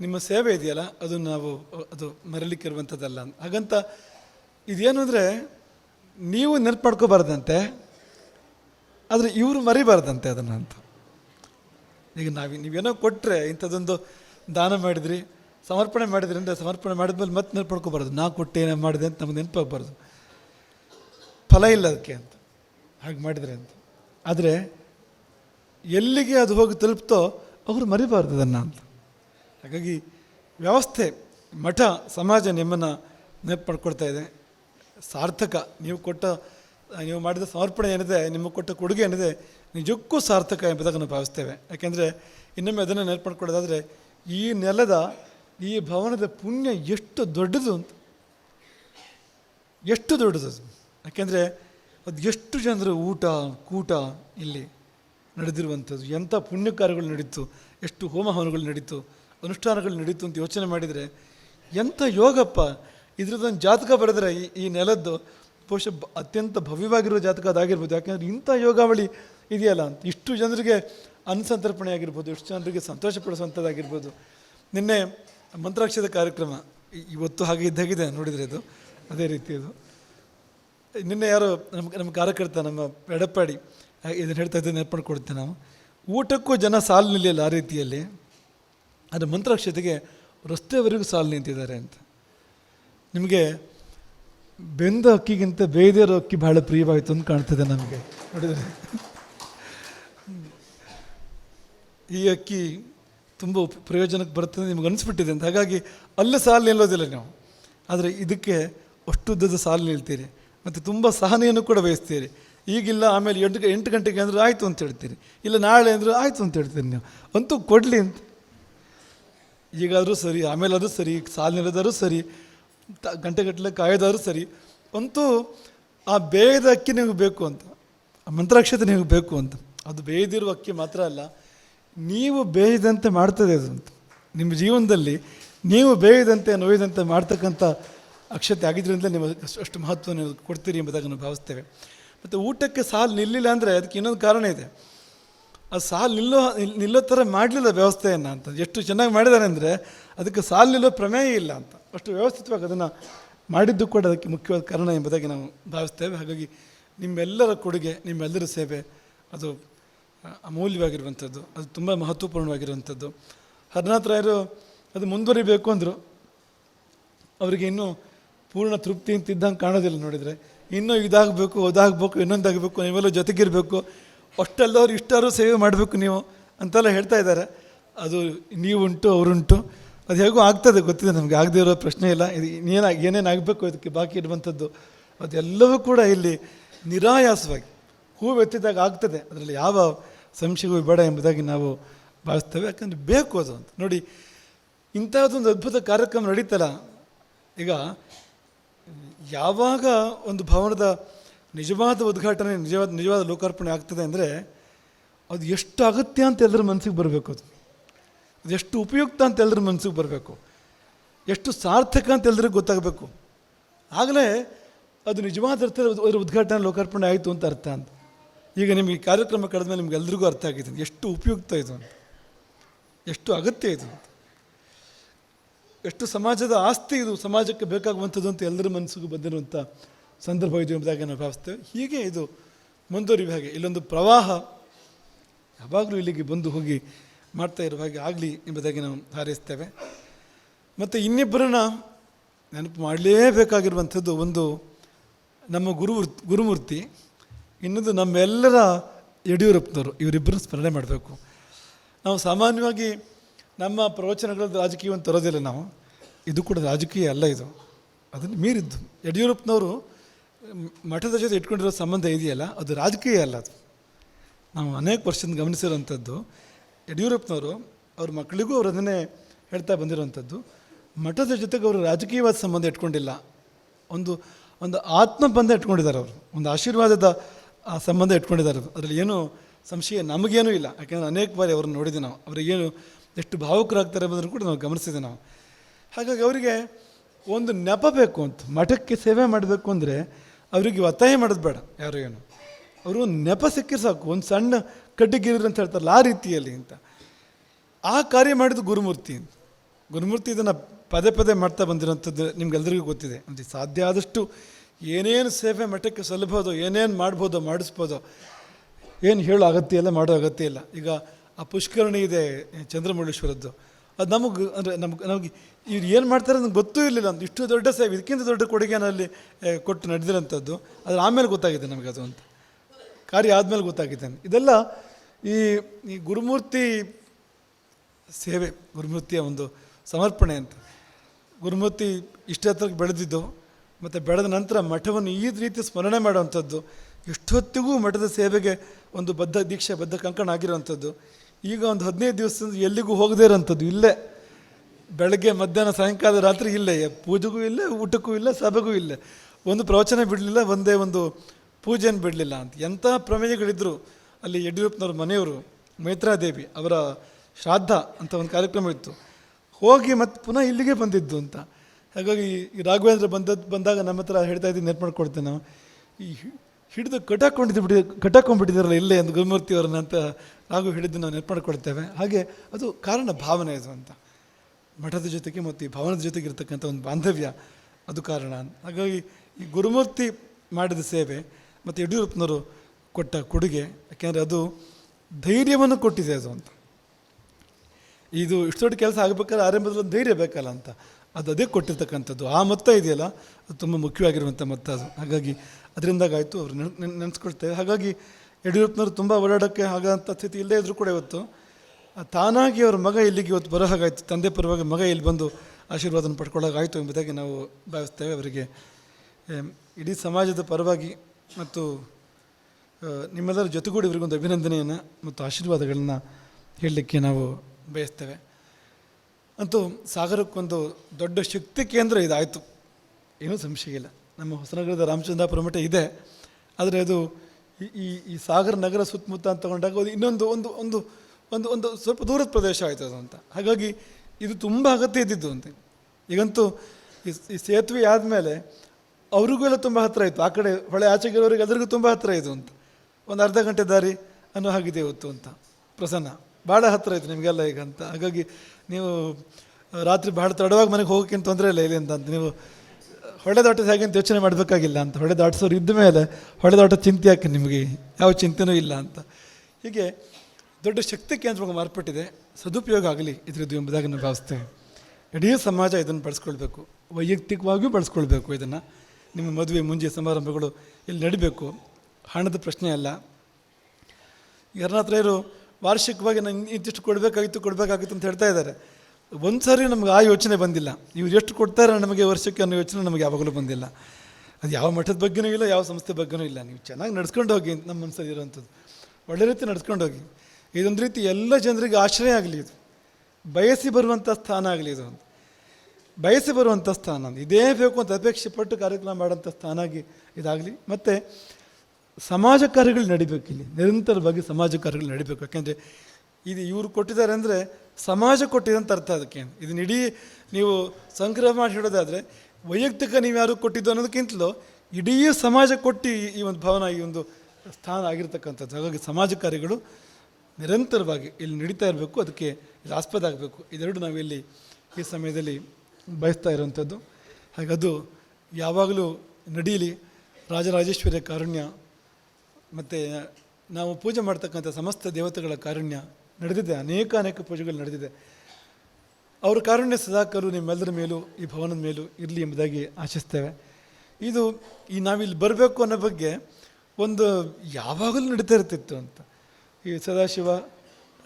ನಿಮ್ಮ ಸೇವೆ ಇದೆಯಲ್ಲ, ಅದು ನಾವು, ಅದು ಮರಲಿಕ್ಕಿರುವಂಥದ್ದಲ್ಲ. ಹಾಗಂತ ಇದೇನು ಅಂದರೆ, ನೀವು ನೆನಪಡ್ಕೋಬಾರ್ದಂತೆ, ಆದರೆ ಇವರು ಮರಿಬಾರ್ದಂತೆ ಅದನ್ನು ಅಂತ. ಈಗ ನಾವು, ನೀವೇನೋ ಕೊಟ್ಟರೆ ಇಂಥದ್ದೊಂದು ದಾನ ಮಾಡಿದ್ರಿ, ಸಮರ್ಪಣೆ ಮಾಡಿದ್ರಿ ಅಂದರೆ ಸಮರ್ಪಣೆ ಮಾಡಿದ್ಮೇಲೆ ಮತ್ತೆ ನೆನಪಡ್ಕೋಬಾರ್ದು. ನಾ ಕೊಟ್ಟೆ, ಏನೋ ಮಾಡಿದೆ ಅಂತ ನಮ್ಗೆ ನೆನಪಾಗಬಾರ್ದು. ಫಲ ಇಲ್ಲ ಅದಕ್ಕೆ ಅಂತ. ಹಾಗೆ ಮಾಡಿದರೆ ಅಂತ. ಆದರೆ ಎಲ್ಲಿಗೆ ಅದು ಹೋಗಿ ತಲುಪ್ತೋ ಅವರು ಮರಿಬಾರ್ದು ಅದನ್ನು ಅಂತ. ಹಾಗಾಗಿ ವ್ಯವಸ್ಥೆ, ಮಠ, ಸಮಾಜ ನಿಮ್ಮನ್ನು ನೆನಪು ಪಡ್ಕೊಡ್ತಾ ಇದೆ. ಸಾರ್ಥಕ. ನೀವು ಕೊಟ್ಟ, ನೀವು ಮಾಡಿದ ಸಮರ್ಪಣೆ ಏನಿದೆ ನಿಮ್ಮ ಕೊಟ್ಟ ಕೊಡುಗೆ ಏನಿದೆ, ನಿಜಕ್ಕೂ ಸಾರ್ಥಕ ಎಂಬುದಾಗ ನಾವು ಭಾವಿಸ್ತೇವೆ. ಯಾಕೆಂದರೆ ಇನ್ನೊಮ್ಮೆ ಅದನ್ನು ನೆನಪು ಮಾಡ್ಕೊಳ್ಳೋದಾದರೆ ಈ ನೆಲದ, ಈ ಭವನದ ಪುಣ್ಯ ಎಷ್ಟು ದೊಡ್ಡದು ಅಂತ. ಎಷ್ಟು ದೊಡ್ಡದು ಯಾಕೆಂದರೆ ಅದು ಎಷ್ಟು ಜನರ ಊಟ, ಕೂಟ ಇಲ್ಲಿ ನಡೆದಿರುವಂಥದ್ದು? ಎಂಥ ಪುಣ್ಯ ಕಾರ್ಯಗಳು ನಡೀತು? ಎಷ್ಟು ಹೋಮ ಹವನಗಳು ನಡೀತು? ಅನುಷ್ಠಾನಗಳು ನಡೀತು ಅಂತ ಯೋಚನೆ ಮಾಡಿದರೆ ಎಂಥ ಯೋಗಪ್ಪ? ಇದ್ರದ್ದೊಂದು ಜಾತಕ ಬರೆದ್ರೆ ಈ ಈ ನೆಲದ್ದು ಬಹುಶಃ ಅತ್ಯಂತ ಭವ್ಯವಾಗಿರೋ ಜಾತಕ ಅದಾಗಿರ್ಬೋದು. ಯಾಕೆಂದರೆ ಇಂಥ ಯೋಗಾವಳಿ ಇದೆಯಲ್ಲ ಅಂತ. ಇಷ್ಟು ಜನರಿಗೆ ಅನ್ಸಂತರ್ಪಣೆ ಆಗಿರ್ಬೋದು, ಇಷ್ಟು ಜನರಿಗೆ ಸಂತೋಷ ಪಡಿಸುವಂಥದ್ದಾಗಿರ್ಬೋದು. ನಿನ್ನೆ ಮಂತ್ರಾಕ್ಷದ ಕಾರ್ಯಕ್ರಮ ಇವತ್ತು ಹಾಗೆ ಇದ್ದಾಗಿದೆ ನೋಡಿದರೆ ಅದು. ಅದೇ ರೀತಿ ಅದು. ನಿನ್ನೆ ಯಾರೋ ನಮ್ಮ ನಮ್ಮ ಕಾರ್ಯಕರ್ತ ನಮ್ಮ ಎಡಪ್ಪಾಡಿ ಇದನ್ನು ಹೇಳ್ತಾ ಇದ್ದ ನೆನಪು ಕೊಡುತ್ತೆ ನಾವು. ಊಟಕ್ಕೂ ಜನ ಸಾಲು ನಿಲ್ಲಿಲ್ಲ ಆ ರೀತಿಯಲ್ಲಿ. ಅದು ಮಂತ್ರಾಕ್ಷತೆಗೆ ರಸ್ತೆವರೆಗೂ ಸಾಲು ನಿಂತಿದ್ದಾರೆ ಅಂತ. ನಿಮಗೆ ಬೆಂದ ಅಕ್ಕಿಗಿಂತ ಬೇಯ್ದಿರೋ ಅಕ್ಕಿ ಬಹಳ ಪ್ರಿಯವಾಯಿತು ಅಂತ ಕಾಣ್ತದೆ ನಮಗೆ. ನೋಡಿದರೆ. ಈ ಅಕ್ಕಿ ತುಂಬ ಪ್ರಯೋಜನಕ್ಕೆ ಬರ್ತದೆ ನಿಮ್ಗೆ ಅನಿಸ್ಬಿಟ್ಟಿದೆ ಅಂತ. ಹಾಗಾಗಿ ಅಲ್ಲೇ ಸಾಲು ನಿಲ್ಲೋದಿಲ್ಲ ನೀವು. ಆದರೆ ಇದಕ್ಕೆ ಅಷ್ಟು ಉದ್ದದ ಸಾಲು ನಿಲ್ತೀರಿ. ಮತ್ತು ತುಂಬ ಸಹನೆಯನ್ನು ಕೂಡ ಬಯಸ್ತೀರಿ. ಈಗಿಲ್ಲ, ಆಮೇಲೆ ಎಂಟು ಎಂಟು ಗಂಟೆಗೆ ಅಂದರೆ ಆಯಿತು ಅಂತ ಹೇಳ್ತೀರಿ. ಇಲ್ಲ, ನಾಳೆ ಅಂದರೆ ಆಯಿತು ಅಂತ ಹೇಳ್ತೀರಿ ನೀವು. ಅಂತೂ ಕೊಡಲಿ ಅಂತ. ಈಗಾದರೂ ಸರಿ, ಆಮೇಲಾದರೂ ಸರಿ ಸಾಲು ನಿಲ್ಲೋದಾದ್ರೂ ಸರಿ, ತ, ಗಂಟೆಗಟ್ಟಲೆ ಕಾಯೋದಾದ್ರೂ ಸರಿ, ಅಂತೂ ಆ ಬೇಯದ ಅಕ್ಕಿ ನಿಮಗೆ ಬೇಕು ಅಂತ, ಆ ಮಂತ್ರಾಕ್ಷತೆ ನಿಮಗೆ ಬೇಕು ಅಂತ. ಅದು ಬೇಯದಿರುವ ಅಕ್ಕಿ ಮಾತ್ರ ಅಲ್ಲ, ನೀವು ಬೇಯದಂತೆ ಮಾಡ್ತದೆ ಅದು ಅಂತ. ನಿಮ್ಮ ಜೀವನದಲ್ಲಿ ನೀವು ಬೇಯದಂತೆ, ನೋಯ್ದಂತೆ ಮಾಡ್ತಕ್ಕಂಥ ಅಕ್ಷತೆ ಆಗಿದ್ದರಿಂದ ನೀವು ಅಷ್ಟು- ಮಹತ್ವ ನೀವು ಕೊಡ್ತೀರಿ ಎಂಬುದಾಗಿ ನಾವು ಭಾವಿಸ್ತೇವೆ. ಮತ್ತು ಊಟಕ್ಕೆ ಸಾಲು ನಿಲ್ಲಿಲ್ಲ ಅಂದರೆ ಅದಕ್ಕೆ ಇನ್ನೊಂದು ಕಾರಣ ಇದೆ. ಆ ಸಾಲು ನಿಲ್ಲೋ ನಿಲ್ಲೋ ಥರ ಮಾಡಲಿಲ್ಲ ವ್ಯವಸ್ಥೆಯನ್ನು ಅಂತ. ಎಷ್ಟು ಚೆನ್ನಾಗಿ ಮಾಡಿದ್ದಾರೆ ಅಂದರೆ ಅದಕ್ಕೆ ಸಾಲು ನಿಲ್ಲೋ ಪ್ರಮೇಯ ಇಲ್ಲ ಅಂತ. ಅಷ್ಟು ವ್ಯವಸ್ಥಿತವಾಗಿ ಅದನ್ನು ಮಾಡಿದ್ದು ಕೂಡ ಅದಕ್ಕೆ ಮುಖ್ಯವಾದ ಕಾರಣ ಎಂಬುದಾಗಿ ನಾವು ಭಾವಿಸ್ತೇವೆ. ಹಾಗಾಗಿ ನಿಮ್ಮೆಲ್ಲರ ಕೊಡುಗೆ, ನಿಮ್ಮೆಲ್ಲರ ಸೇವೆ ಅದು ಅಮೂಲ್ಯವಾಗಿರುವಂಥದ್ದು. ಅದು ತುಂಬ ಮಹತ್ವಪೂರ್ಣವಾಗಿರುವಂಥದ್ದು. ಹರಿನಾಥ್ ರಾಯರು ಅದು ಮುಂದುವರಿಬೇಕು ಅಂದರು. ಅವರಿಗೆ ಇನ್ನೂ ಪೂರ್ಣ ತೃಪ್ತಿ ಅಂತ ಇದ್ದಂಗೆ ಕಾಣೋದಿಲ್ಲ ನೋಡಿದರೆ. ಇನ್ನೂ ಇದಾಗಬೇಕು, ಅದಾಗಬೇಕು, ಇನ್ನೊಂದಾಗಬೇಕು ನೀವೆಲ್ಲ ಜೊತೆಗಿರಬೇಕು ಅಷ್ಟೆಲ್ಲವ್ರು ಇಷ್ಟಾರು ಸೇವೆ ಮಾಡಬೇಕು ನೀವು ಅಂತೆಲ್ಲ ಹೇಳ್ತಾ ಇದ್ದಾರೆ. ಅದು ನೀವುಂಟು, ಅವರುಂಟು, ಅದು ಹೇಗೂ ಆಗ್ತದೆ, ಗೊತ್ತಿದೆ ನಮಗೆ, ಆಗದೇ ಇರೋ ಪ್ರಶ್ನೆ ಇಲ್ಲ. ಇದು ಏನಾಗಿ ಏನೇನು ಆಗಬೇಕು ಇದಕ್ಕೆ ಬಾಕಿ ಇಡುವಂಥದ್ದು, ಅದೆಲ್ಲವೂ ಕೂಡ ಇಲ್ಲಿ ನಿರಾಯಾಸವಾಗಿ ಹೂವು ಎತ್ತಿದಾಗ ಆಗ್ತದೆ. ಅದರಲ್ಲಿ ಯಾವ ಸಂಶಯವೂ ಬೇಡ ಎಂಬುದಾಗಿ ನಾವು ಭಾವಿಸ್ತೇವೆ. ಯಾಕಂದರೆ ಬೇಕು ಅದು ಅಂತ. ನೋಡಿ, ಇಂಥದ್ದೊಂದು ಅದ್ಭುತ ಕಾರ್ಯಕ್ರಮ ನಡೀತಲ್ಲ, ಈಗ ಯಾವಾಗ ಒಂದು ಭವನದ ನಿಜವಾದ ಉದ್ಘಾಟನೆ, ನಿಜವಾದ ನಿಜವಾದ ಲೋಕಾರ್ಪಣೆ ಆಗ್ತದೆ ಅಂದರೆ ಅದು ಎಷ್ಟು ಅಗತ್ಯ ಅಂತ ಎಲ್ಲರ ಮನಸ್ಸಿಗೆ ಬರಬೇಕು ಅದು. ಅದು ಎಷ್ಟು ಉಪಯುಕ್ತ ಅಂತ ಎಲ್ಲರ ಮನಸ್ಸಿಗೆ ಬರಬೇಕು. ಎಷ್ಟು ಸಾರ್ಥಕ ಅಂತ ಎಲ್ಲರಿಗೂ ಗೊತ್ತಾಗಬೇಕು. ಆಗಲೇ ಅದು ನಿಜವಾದ ಅರ್ಥದಲ್ಲಿ ಅದರ ಉದ್ಘಾಟನೆ, ಲೋಕಾರ್ಪಣೆ ಆಯಿತು ಅಂತ ಅರ್ಥ ಅಂತ. ಈಗ ನಿಮಗೆ ಕಾರ್ಯಕ್ರಮ ಕಳೆದ ಮೇಲೆ ನಿಮ್ಗೆ ಎಲ್ರಿಗೂ ಅರ್ಥ ಆಗಿದೆ. ಎಷ್ಟು ಉಪಯುಕ್ತ ಇದು ಅಂತ. ಎಷ್ಟು ಅಗತ್ಯ ಇದು ಅಂತ. ಎಷ್ಟು ಸಮಾಜದ ಆಸ್ತಿ ಇದು, ಸಮಾಜಕ್ಕೆ ಬೇಕಾಗುವಂಥದ್ದು ಅಂತ ಎಲ್ಲರ ಮನಸ್ಸಿಗೂ ಬಂದಿರುವಂಥ ಸಂದರ್ಭ ಇದು ಎಂಬುದಾಗಿ ನಾವು ಭಾವಿಸ್ತೇವೆ. ಹೀಗೆ ಇದು ಮುಂದುವರಿಯುವ ಹಾಗೆ, ಇಲ್ಲೊಂದು ಪ್ರವಾಹ ಯಾವಾಗಲೂ ಇಲ್ಲಿಗೆ ಬಂದು ಹೋಗಿ ಮಾಡ್ತಾ ಇರುವ ಹಾಗೆ ಆಗಲಿ ಎಂಬುದಾಗಿ ನಾವು ಹಾರೈಸ್ತೇವೆ. ಮತ್ತು ಇನ್ನಿಬ್ಬರನ್ನ ನೆನಪು ಮಾಡಲೇಬೇಕಾಗಿರುವಂಥದ್ದು ಒಂದು ನಮ್ಮ ಗುರು ಗುರುಮೂರ್ತಿ ಇನ್ನೊಂದು ನಮ್ಮೆಲ್ಲರ ಯಡಿಯೂರಪ್ಪನವರು, ಇವರಿಬ್ಬರನ್ನ ಸ್ಮರಣೆ ಮಾಡಬೇಕು. ನಾವು ಸಾಮಾನ್ಯವಾಗಿ ನಮ್ಮ ಪ್ರವಚನಗಳಲ್ಲಿ ರಾಜಕೀಯವನ್ನು ತರೋದಿಲ್ಲ ನಾವು. ಇದು ಕೂಡ ರಾಜಕೀಯ ಅಲ್ಲ ಇದು. ಅದನ್ನು ಮೀರಿದ್ದು. ಯಡಿಯೂರಪ್ಪನವರು ಮಠದ ಜೊತೆ ಇಟ್ಕೊಂಡಿರೋ ಸಂಬಂಧ ಇದೆಯಲ್ಲ, ಅದು ರಾಜಕೀಯ ಅಲ್ಲ ಅದು. ನಾವು ಅನೇಕ ವರ್ಷದಿಂದ ಗಮನಿಸಿರೋಂಥದ್ದು ಯಡಿಯೂರಪ್ಪನವರು ಅವ್ರ ಮಕ್ಕಳಿಗೂ ಅವರು ಅದನ್ನೇ ಹೇಳ್ತಾ ಬಂದಿರೋವಂಥದ್ದು, ಮಠದ ಜೊತೆಗೆ ಅವರು ರಾಜಕೀಯವಾದ ಸಂಬಂಧ ಇಟ್ಕೊಂಡಿಲ್ಲ. ಒಂದು ಒಂದು ಆತ್ಮ ಬಂಧ ಇಟ್ಕೊಂಡಿದ್ದಾರೆ ಅವರು. ಒಂದು ಆಶೀರ್ವಾದದ ಸಂಬಂಧ ಇಟ್ಕೊಂಡಿದ್ದಾರೆ ಅದರಲ್ಲಿ ಏನು ಸಂಶಯ ನಮಗೇನೂ ಇಲ್ಲ. ಯಾಕೆಂದರೆ ಅನೇಕ ಬಾರಿ ಅವ್ರನ್ನ ನೋಡಿದ್ದೆ ನಾವು. ಅವರಿಗೇನು ಎಷ್ಟು ಭಾವುಕರಾಗ್ತಾರೆ ಅನ್ನೋದನ್ನು ಕೂಡ ನಾವು ಗಮನಿಸಿದೆ ನಾವು. ಹಾಗಾಗಿ ಅವರಿಗೆ ಒಂದು ನೆಪ ಬೇಕು ಅಂತ, ಮಠಕ್ಕೆ ಸೇವೆ ಮಾಡಬೇಕು ಅಂದರೆ ಅವರಿಗೆ ಒತ್ತಾಯ ಮಾಡೋದು ಬೇಡ, ಯಾರು ಏನು. ಅವರು ಒಂದು ನೆಪ ಸಿಕ್ಕಿ ಸಾಕು, ಒಂದು ಸಣ್ಣ ಕಡ್ಡಿಗಿರಿ ಅಂತ ಹೇಳ್ತಾರಲ್ಲ ಆ ರೀತಿಯಲ್ಲಿ ಅಂತ. ಆ ಕಾರ್ಯ ಮಾಡಿದ್ದು ಗುರುಮೂರ್ತಿ ಅಂತ. ಗುರುಮೂರ್ತಿ ಇದನ್ನು ಪದೇ ಪದೇ ಮಾಡ್ತಾ ಬಂದಿರೋಂಥದ್ದು ನಿಮ್ಗೆಲ್ಲರಿಗೂ ಗೊತ್ತಿದೆ. ಅಂದರೆ ಸಾಧ್ಯ ಆದಷ್ಟು ಏನೇನು ಸೇವೆ ಮಠಕ್ಕೆ ಸಲ್ಲಬೋದು ಏನೇನು ಮಾಡ್ಬೋದೋ, ಮಾಡಿಸ್ಬೋದು, ಏನು ಹೇಳೋ ಅಗತ್ಯ ಇಲ್ಲ, ಮಾಡೋ ಅಗತ್ಯ ಇಲ್ಲ. ಈಗ ಆ ಪುಷ್ಕರಣಿ ಇದೆ, ಚಂದ್ರಮೌಳೇಶ್ವರದ್ದು. ಅದು ನಮಗೆ, ಅಂದರೆ ನಮ್ಗೆ, ನಮಗೆ ಇವ್ರು ಏನು ಮಾಡ್ತಾರೆ ನನಗೆ ಗೊತ್ತೂ ಇರಲಿಲ್ಲ ಅಂತ. ಇಷ್ಟು ದೊಡ್ಡ ಸೇವೆ, ಇದಕ್ಕಿಂತ ದೊಡ್ಡ ಕೊಡುಗೆನಲ್ಲಿ ಕೊಟ್ಟು ನಡೆದಿರೋಂಥದ್ದು. ಅದ್ರ ಆಮೇಲೆ ಗೊತ್ತಾಗಿದೆ ನಮಗೆ ಅದು ಅಂತ. ಕಾರ್ಯ ಆದಮೇಲೆ ಗೊತ್ತಾಗಿದೆ ಇದೆಲ್ಲ ಈ ಈ ಗುರುಮೂರ್ತಿ ಸೇವೆ, ಗುರುಮೂರ್ತಿಯ ಒಂದು ಸಮರ್ಪಣೆ ಅಂತ. ಗುರುಮೂರ್ತಿ ಇಷ್ಟ ಹತ್ರಕ್ಕೆ ಬೆಳೆದಿದ್ದು, ಮತ್ತು ಬೆಳೆದ ನಂತರ ಮಠವನ್ನು ಈ ರೀತಿ ಸ್ಮರಣೆ ಮಾಡುವಂಥದ್ದು, ಎಷ್ಟೊತ್ತಿಗೂ ಮಠದ ಸೇವೆಗೆ ಒಂದು ಬದ್ಧ ದೀಕ್ಷೆ, ಬದ್ಧ ಕಂಕಣ ಆಗಿರೋವಂಥದ್ದು. ಈಗ ಒಂದು ಹದಿನೈದು ದಿವಸದಿಂದ ಎಲ್ಲಿಗೂ ಹೋಗದೇ ಇರೋಂಥದ್ದು ಇಲ್ಲೇ. ಬೆಳಗ್ಗೆ, ಮಧ್ಯಾಹ್ನ, ಸಾಯಂಕಾಲ, ರಾತ್ರಿ ಇಲ್ಲೇ. ಪೂಜೆಗೂ ಇಲ್ಲೇ, ಊಟಕ್ಕೂ ಇಲ್ಲ, ಸಭೆಗೂ ಇಲ್ಲೇ. ಒಂದು ಪ್ರವಚನ ಬಿಡಲಿಲ್ಲ, ಒಂದೇ ಒಂದು ಪೂಜೆಯನ್ನು ಬಿಡಲಿಲ್ಲ ಅಂತ. ಎಂಥ ಪ್ರಮೇಯಗಳಿದ್ದರು ಅಲ್ಲಿ ಯಡಿಯೂರಪ್ಪನವ್ರ ಮನೆಯವರು, ಮೈತ್ರಾದೇವಿ ಅವರ ಶ್ರಾದ್ದ ಅಂತ ಒಂದು ಕಾರ್ಯಕ್ರಮ ಇತ್ತು. ಹೋಗಿ ಮತ್ತೆ ಪುನಃ ಇಲ್ಲಿಗೆ ಬಂದಿದ್ದು ಅಂತ. ಹಾಗಾಗಿ ಈ ರಾಘವೇಂದ್ರ ಬಂದದ್ದು ಬಂದಾಗ ನಮ್ಮ ಹತ್ರ ಹೇಳ್ತಾ ಇದ್ದೀನಿ, ನೆನಪು ಮಾಡ್ಕೊಡ್ತೇನೆ ನಾವು ಈ ಹಿಡಿದು ಕಟ್ಟಾಕೊಂಡಿದ್ದು ಬಿಡಿ ಕಟ್ಟಾಕೊಂಡ್ಬಿಟ್ಟಿದ್ದಾರಲ್ಲ ಇಲ್ಲೇ ಎಂದು ಗುರುಮೂರ್ತಿ ಅವ್ರನ್ನ ಅಂತ ನಾವು ಹಿಡಿದು ನಾವು ನೆನಪು ಮಾಡ್ಕೊಳ್ತೇವೆ. ಹಾಗೆ ಅದು ಕಾರಣ ಭಾವನೆ ಇದು ಅಂತ. ಮಠದ ಜೊತೆಗೆ ಮತ್ತು ಈ ಭವನದ ಜೊತೆಗೆ ಇರತಕ್ಕಂಥ ಒಂದು ಬಾಂಧವ್ಯ ಅದು ಕಾರಣ. ಹಾಗಾಗಿ ಈ ಗುರುಮೂರ್ತಿ ಮಾಡಿದ ಸೇವೆ ಮತ್ತು ಯಡಿಯೂರಪ್ಪನವರು ಕೊಟ್ಟ ಕೊಡುಗೆ, ಯಾಕೆಂದರೆ ಅದು ಧೈರ್ಯವನ್ನು ಕೊಟ್ಟಿದೆ ಅದು ಅಂತ. ಇದು ಇಷ್ಟು ದೊಡ್ಡ ಕೆಲಸ ಆಗಬೇಕಾದ್ರೆ ಆರಂಭದಲ್ಲಿ ಧೈರ್ಯ ಬೇಕಲ್ಲ ಅಂತ. ಅದು ಅದೇ ಕೊಟ್ಟಿರ್ತಕ್ಕಂಥದ್ದು. ಆ ಮೊತ್ತ ಇದೆಯಲ್ಲ? ಅದು ತುಂಬ ಮುಖ್ಯವಾಗಿರುವಂಥ ಮೊತ್ತ ಅದು. ಹಾಗಾಗಿ ಅದರಿಂದಾಗಾಯಿತು ಅವ್ರು ನೆನ್, ನೆನ್- ನೆನೆಸ್ಕೊಳ್ತೇವೆ. ಹಾಗಾಗಿ ಯಡಿಯೂರಪ್ಪನವರು ತುಂಬ ಓಡಾಡೋಕ್ಕೆ ಆಗೋಂಥ ಸ್ಥಿತಿ ಇಲ್ಲದೇ ಇದ್ದರೂ ಕೂಡ ಇವತ್ತು ತಾನಾಗಿ ಅವ್ರ ಮಗ ಇಲ್ಲಿಗೆ ಇವತ್ತು ಬರೋ ಹಾಗಾಯಿತು. ತಂದೆ ಪರವಾಗಿ ಮಗ ಇಲ್ಲಿ ಬಂದು ಆಶೀರ್ವಾದನ ಪಡ್ಕೊಳ್ಳೋಕ್ಕಾಯಿತು ಎಂಬುದಾಗಿ ನಾವು ಭಾವಿಸ್ತೇವೆ. ಅವರಿಗೆ ಇಡೀ ಸಮಾಜದ ಪರವಾಗಿ ಮತ್ತು ನಿಮ್ಮೆಲ್ಲರ ಜೊತೆಗೂಡಿ ಇವರಿಗೊಂದು ಅಭಿನಂದನೆಯನ್ನು ಮತ್ತು ಆಶೀರ್ವಾದಗಳನ್ನು ಹೇಳಲಿಕ್ಕೆ ನಾವು ಬಯಸ್ತೇವೆ. ಅಂತೂ ಸಾಗರಕ್ಕೊಂದು ದೊಡ್ಡ ಶಕ್ತಿ ಕೇಂದ್ರ ಇದಾಯಿತು. ಏನೂ ಸಂಶಯ ಇಲ್ಲ. ನಮ್ಮ ಹೊಸನಗರದ ರಾಮಚಂದ್ರಾಪುರ ಮಠ ಇದೆ. ಆದರೆ ಅದು ಈ- ಈ ಸಾಗರ ನಗರ ಸುತ್ತಮುತ್ತ ಅಂತ ತಗೊಂಡಾಗ ಅದು ಇನ್ನೊಂದು ಒಂದು ಒಂದು ಒಂದು ಒಂದು ಸ್ವಲ್ಪ ದೂರದ ಪ್ರದೇಶ ಆಯಿತು ಅದು ಅಂತ. ಹಾಗಾಗಿ ಇದು ತುಂಬ ಅಗತ್ಯ ಇದ್ದಿದ್ದು ಅಂತ. ಈಗಂತೂ ಈ ಸೇತುವೆ ಆದಮೇಲೆ ಅವ್ರಿಗೂ ಎಲ್ಲ ತುಂಬ ಹತ್ತಿರ ಇತ್ತು. ಆ ಕಡೆ ಹೊಳೆ ಆಚೆಗಿರೋರಿಗೆ ಎಲ್ಲರಿಗೂ ತುಂಬ ಹತ್ತಿರ ಇದು ಅಂತ. ಒಂದು ಅರ್ಧ ಗಂಟೆ ದಾರಿ ಅನ್ನೋ ಹಾಗಿದೆ ಇವತ್ತು ಅಂತ. ಪ್ರಸನ್ನ. ಭಾಳ ಹತ್ತಿರ ಇತ್ತು ನಿಮಗೆಲ್ಲ ಈಗ ಅಂತ. ಹಾಗಾಗಿ ನೀವು ರಾತ್ರಿ ಭಾಳ ತಡವಾಗಿ ಮನೆಗೆ ಹೋಗೋಕ್ಕಿಂತ ತೊಂದರೆ ಇಲ್ಲ ಇಲ್ಲಿಂದ ಅಂತ ನೀವು ಹೊಳೆ ದಾಟೋದು ಹೇಗೆ ಅಂತ ಯೋಚನೆ ಮಾಡಬೇಕಾಗಿಲ್ಲ ಅಂತ. ಹೊಳೆ ದಾಟಿಸೋರು ಇದ್ದ ಮೇಲೆ ಹೊಳೆ ದಾಟೋ ಚಿಂತೆ ಯಾಕೆ ನಿಮಗೆ? ಯಾವ ಚಿಂತೆನೂ ಇಲ್ಲ ಅಂತ. ಹೀಗೆ ದೊಡ್ಡ ಶಕ್ತಿ ಕೇಂದ್ರವಾಗಿ ಮಾರ್ಪಟ್ಟಿದೆ. ಸದುಪಯೋಗ ಆಗಲಿ ಇದರದ್ದು ಎಂಬುದಾಗಿ ನಾವು ಭಾವಿಸ್ತೇವೆ ಇಡೀ ಸಮಾಜ ಇದನ್ನು ಬಳಸ್ಕೊಳ್ಬೇಕು. ವೈಯಕ್ತಿಕವಾಗಿಯೂ ಬಳಸ್ಕೊಳ್ಬೇಕು ಇದನ್ನು. ನಿಮ್ಮ ಮದುವೆ, ಮುಂಜೆ, ಸಮಾರಂಭಗಳು ಇಲ್ಲಿ ನಡಿಬೇಕು. ಹಣದ ಪ್ರಶ್ನೆ ಅಲ್ಲ. ಯಾರನ್ನ ವಾರ್ಷಿಕವಾಗಿ ನಂಗೆ ಇಂತಿಷ್ಟು ಕೊಡಬೇಕಾಗಿತ್ತು ಕೊಡಬೇಕಾಗಿತ್ತು ಅಂತ ಹೇಳ್ತಾ ಇದ್ದಾರೆ. ಒಂದು ಸಾರಿ ನಮ್ಗೆ ಆ ಯೋಚನೆ ಬಂದಿಲ್ಲ. ಇವ್ರು ಎಷ್ಟು ಕೊಡ್ತಾರೆ ನಮಗೆ ವರ್ಷಕ್ಕೆ ಅನ್ನೋ ಯೋಚನೆ ನಮಗೆ ಯಾವಾಗಲೂ ಬಂದಿಲ್ಲ. ಅದು ಯಾವ ಮಠದ ಬಗ್ಗೆನೂ ಇಲ್ಲ, ಯಾವ ಸಂಸ್ಥೆ ಬಗ್ಗೆನೂ ಇಲ್ಲ. ನೀವು ಚೆನ್ನಾಗಿ ನಡ್ಸ್ಕೊಂಡು ಹೋಗಿ ನಮ್ಮ ಮನಸ್ಸಲ್ಲಿ ಇರೋವಂಥದ್ದು. ಒಳ್ಳೆ ರೀತಿ ನಡ್ಸ್ಕೊಂಡು ಹೋಗಿ. ಇದೊಂದು ರೀತಿ ಎಲ್ಲ ಜನರಿಗೆ ಆಶ್ರಯ ಆಗಲಿ ಇದು. ಬಯಸಿ ಬರುವಂಥ ಸ್ಥಾನ ಆಗಲಿ ಇದು. ಬಯಸಿ ಬರುವಂಥ ಸ್ಥಾನ. ಇದೇ ಬೇಕು ಅಂತ ಅಪೇಕ್ಷೆ ಪಟ್ಟು ಕಾರ್ಯಕ್ರಮ ಮಾಡೋಂಥ ಸ್ಥಾನ ಆಗಿ ಇದಾಗಲಿ. ಮತ್ತು ಸಮಾಜ ಕಾರ್ಯಗಳು ನಡಿಬೇಕು ಇಲ್ಲಿ. ನಿರಂತರವಾಗಿ ಸಮಾಜ ಕಾರ್ಯಗಳು ನಡಿಬೇಕು. ಯಾಕೆಂದರೆ ಇದು ಇವರು ಕೊಟ್ಟಿದ್ದಾರೆ ಅಂದರೆ ಸಮಾಜ ಕೊಟ್ಟಿದೆ ಅಂತ ಅರ್ಥ ಅದಕ್ಕೆ. ಇದನ್ನ ಇಡೀ ನೀವು ಸಂಗ್ರಹ ಮಾಡಿ ಹೇಳೋದಾದರೆ ವೈಯಕ್ತಿಕ ನೀವು ಯಾರು ಕೊಟ್ಟಿದ್ದು ಅನ್ನೋದಕ್ಕಿಂತಲೂ ಇಡೀ ಸಮಾಜ ಕೊಟ್ಟು ಈ- ಒಂದು ಭವನ ಈ ಒಂದು ಸ್ಥಾನ ಆಗಿರ್ತಕ್ಕಂಥದ್ದು. ಹಾಗಾಗಿ ಸಮಾಜ ಕಾರ್ಯಗಳು ನಿರಂತರವಾಗಿ ಇಲ್ಲಿ ನಡೀತಾ ಇರಬೇಕು. ಅದಕ್ಕೆ ಆಸ್ಪದ ಆಗಬೇಕು. ಇದೆರಡು ನಾವಿಲ್ಲಿ ಈ ಸಮಯದಲ್ಲಿ ಬಯಸ್ತಾ ಇರುವಂಥದ್ದು. ಹಾಗೆ ಅದು ಯಾವಾಗಲೂ ನಡೀಲಿ ರಾಜರಾಜೇಶ್ವರಿಯ ಕಾರುಣ್ಯ ಮತ್ತು ನಾವು ಪೂಜೆ ಮಾಡ್ತಕ್ಕಂಥ ಸಮಸ್ತ ದೇವತೆಗಳ ಕಾರುಣ್ಯ ನಡೆದಿದೆ, ಅನೇಕ ಅನೇಕ ಪೂಜೆಗಳು ನಡೆದಿದೆ. ಅವರ ಕಾರುಣ್ಯ ಸದಾಕರು ನಿಮ್ಮೆಲ್ಲರ ಮೇಲೂ, ಈ ಭವನದ ಮೇಲೂ ಇರಲಿ ಎಂಬುದಾಗಿ ಆಶಿಸ್ತೇವೆ. ಇದು ಈ ನಾವಿಲ್ಲಿ ಬರಬೇಕು ಅನ್ನೋ ಬಗ್ಗೆ ಒಂದು ಯಾವಾಗಲೂ ನಡೀತಾ ಇರ್ತಿತ್ತು ಅಂತ. ಈ ಸದಾಶಿವ,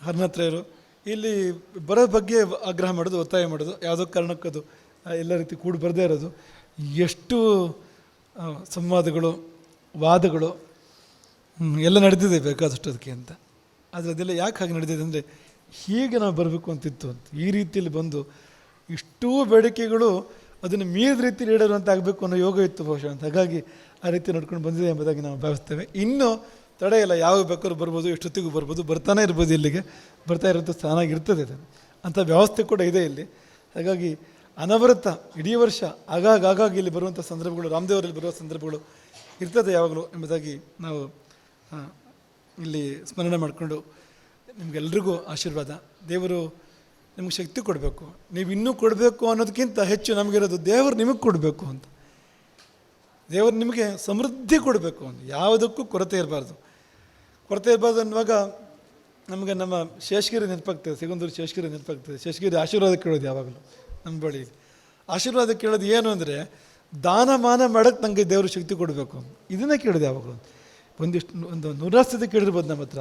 ಹರ್ನತ್ರಯರು, ಇಲ್ಲಿ ಬರೋ ಬಗ್ಗೆ ಆಗ್ರಹ ಮಾಡೋದು, ಒತ್ತಾಯ ಮಾಡೋದು, ಯಾವುದೋ ಕಾರಣಕ್ಕದು ಎಲ್ಲ ರೀತಿ ಕೂಡಿ ಬರದೇ ಇರೋದು. ಎಷ್ಟು ಸಂವಾದಗಳು, ವಾದಗಳು ಎಲ್ಲ ನಡೆದಿದೆ ಬೇಕಾದಷ್ಟು ಅದಕ್ಕೆ ಅಂತ. ಆದರೆ ಅದೆಲ್ಲ ಯಾಕೆ ಹಾಗೆ ನಡೆದಿದೆ ಅಂದರೆ ಹೀಗೆ ನಾವು ಬರಬೇಕು ಅಂತಿತ್ತು ಅಂತ. ಈ ರೀತಿಯಲ್ಲಿ ಬಂದು ಇಷ್ಟೂ ಬೇಡಿಕೆಗಳು ಅದನ್ನು ಮೀರಿದ ರೀತಿಯಲ್ಲಿ ಅಂತ ಆಗಬೇಕು ಅನ್ನೋ ಯೋಗ ಇತ್ತು ಬಹುಶಃ ಅಂತ. ಹಾಗಾಗಿ ಆ ರೀತಿ ನೋಡ್ಕೊಂಡು ಬಂದಿದೆ ಎಂಬುದಾಗಿ ನಾವು ಭಾವಿಸ್ತೇವೆ. ಇನ್ನೂ ತಡೆ ಇಲ್ಲ ಯಾವಾಗ ಬೇಕಾದ್ರೂ ಬರ್ಬೋದು, ಎಷ್ಟೊತ್ತಿಗೂ ಬರ್ಬೋದು, ಬರ್ತಾನೆ ಇರ್ಬೋದು ಇಲ್ಲಿಗೆ. ಬರ್ತಾ ಇರೋಂಥ ಇರ್ತದೆ ಅದು. ಅಂಥ ವ್ಯವಸ್ಥೆ ಕೂಡ ಇದೆ ಇಲ್ಲಿ. ಹಾಗಾಗಿ ಅನವರತ ಇಡೀ ವರ್ಷ ಆಗಾಗ ಆಗಾಗ ಇಲ್ಲಿ ಬರುವಂಥ ಸಂದರ್ಭಗಳು, ರಾಮದೇವರಲ್ಲಿ ಬರುವ ಸಂದರ್ಭಗಳು ಇರ್ತದೆ ಯಾವಾಗಲೂ ಎಂಬುದಾಗಿ ನಾವು ಇಲ್ಲಿ ಸ್ಮರಣೆ ಮಾಡಿಕೊಂಡು ನಿಮಗೆಲ್ರಿಗೂ ಆಶೀರ್ವಾದ. ದೇವರು ನಿಮ್ಗೆ ಶಕ್ತಿ ಕೊಡಬೇಕು. ನೀವು ಇನ್ನೂ ಕೊಡಬೇಕು ಅನ್ನೋದಕ್ಕಿಂತ ಹೆಚ್ಚು ನಮಗಿರೋದು ದೇವರು ನಿಮಗೆ ಕೊಡಬೇಕು ಅಂತ. ದೇವರು ನಿಮಗೆ ಸಮೃದ್ಧಿ ಕೊಡಬೇಕು ಅಂತ. ಯಾವುದಕ್ಕೂ ಕೊರತೆ ಇರಬಾರ್ದು. ಕೊರತೆ ಇರಬಾರ್ದು ಅನ್ನುವಾಗ ನಮಗೆ ನಮ್ಮ ಶೇಷಗಿರಿ ನೆನಪಾಗ್ತದೆ, ಸಿಗಂದೂರು ಶೇಷಗಿರಿ ನೆನಪಾಗ್ತದೆ. ಶೇಷಗಿರಿ ಆಶೀರ್ವಾದ ಕೇಳೋದು ಯಾವಾಗಲೂ ನಮ್ಮ ಬಳಿ. ಆಶೀರ್ವಾದ ಕೇಳೋದು ಏನು ಅಂದರೆ ದಾನ ಮಾನ ಮಾಡೋಕ್ಕೆ ನನಗೆ ದೇವರು ಶಕ್ತಿ ಕೊಡಬೇಕು ಇದನ್ನೇ ಕೇಳೋದು ಯಾವಾಗಲೂ ಒಂದಿಷ್ಟು ಒಂದು ನೂರಾರು ಸತಿ ಕೇಳಿರ್ಬೋದು ನಮ್ಮ ಹತ್ರ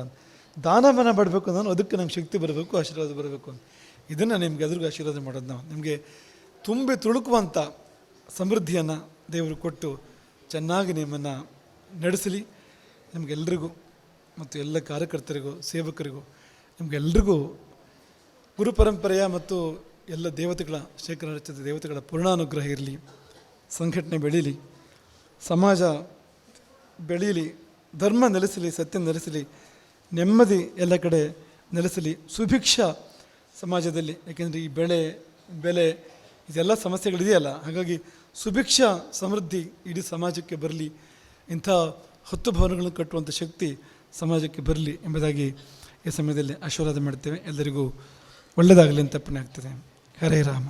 ದಾನ ಮನ ಮಾಡಬೇಕು ನಾನು ಅದಕ್ಕೆ ನಮ್ಗೆ ಶಕ್ತಿ ಬರಬೇಕು, ಆಶೀರ್ವಾದ ಬರಬೇಕು ಇದನ್ನು ನಿಮಗೆ ಎದುರಿಗೂ ಆಶೀರ್ವಾದ ಮಾಡೋದು ನಾವು. ನಿಮಗೆ ತುಂಬಿ ತುಳುಕುವಂಥ ಸಮೃದ್ಧಿಯನ್ನು ದೇವರು ಕೊಟ್ಟು ಚೆನ್ನಾಗಿ ನಿಮ್ಮನ್ನು ನಡೆಸಲಿ. ನಿಮಗೆಲ್ರಿಗೂ ಮತ್ತು ಎಲ್ಲ ಕಾರ್ಯಕರ್ತರಿಗೂ, ಸೇವಕರಿಗೂ, ನಿಮಗೆಲ್ರಿಗೂ ಗುರು ಪರಂಪರೆಯ ಮತ್ತು ಎಲ್ಲ ದೇವತೆಗಳ ಶೇಖರ ರಚಿತ ದೇವತೆಗಳ ಪೂರ್ಣಾನುಗ್ರಹ ಇರಲಿ. ಸಂಘಟನೆ ಬೆಳೀಲಿ. ಸಮಾಜ ಬೆಳೀಲಿ. ಧರ್ಮ ನೆಲೆಸಲಿ, ಸತ್ಯ ನೆಲೆಸಲಿ, ನೆಮ್ಮದಿ ಎಲ್ಲ ಕಡೆ ನೆಲೆಸಲಿ, ಸುಭಿಕ್ಷ ಸಮಾಜದಲ್ಲಿ. ಯಾಕೆಂದರೆ ಈ ಬೆಳೆ, ಬೆಲೆ, ಇದೆಲ್ಲ ಸಮಸ್ಯೆಗಳಿದೆಯಲ್ಲ. ಹಾಗಾಗಿ ಸುಭಿಕ್ಷ ಸಮೃದ್ಧಿ ಇಡೀ ಸಮಾಜಕ್ಕೆ ಬರಲಿ, ಇಂಥ ಹತ್ತು ಭವನಗಳನ್ನು ಕಟ್ಟುವಂಥ ಶಕ್ತಿ ಸಮಾಜಕ್ಕೆ ಬರಲಿ ಎಂಬುದಾಗಿ ಈ ಸಮಯದಲ್ಲಿ ಆಶೀರ್ವಾದ ಮಾಡ್ತೇವೆ. ಎಲ್ಲರಿಗೂ ಒಳ್ಳೆಯದಾಗಲಿ ಅಂತ ಅರ್ಪಣೆ ಆಗ್ತದೆ. ಹರೇ ರಾಮ.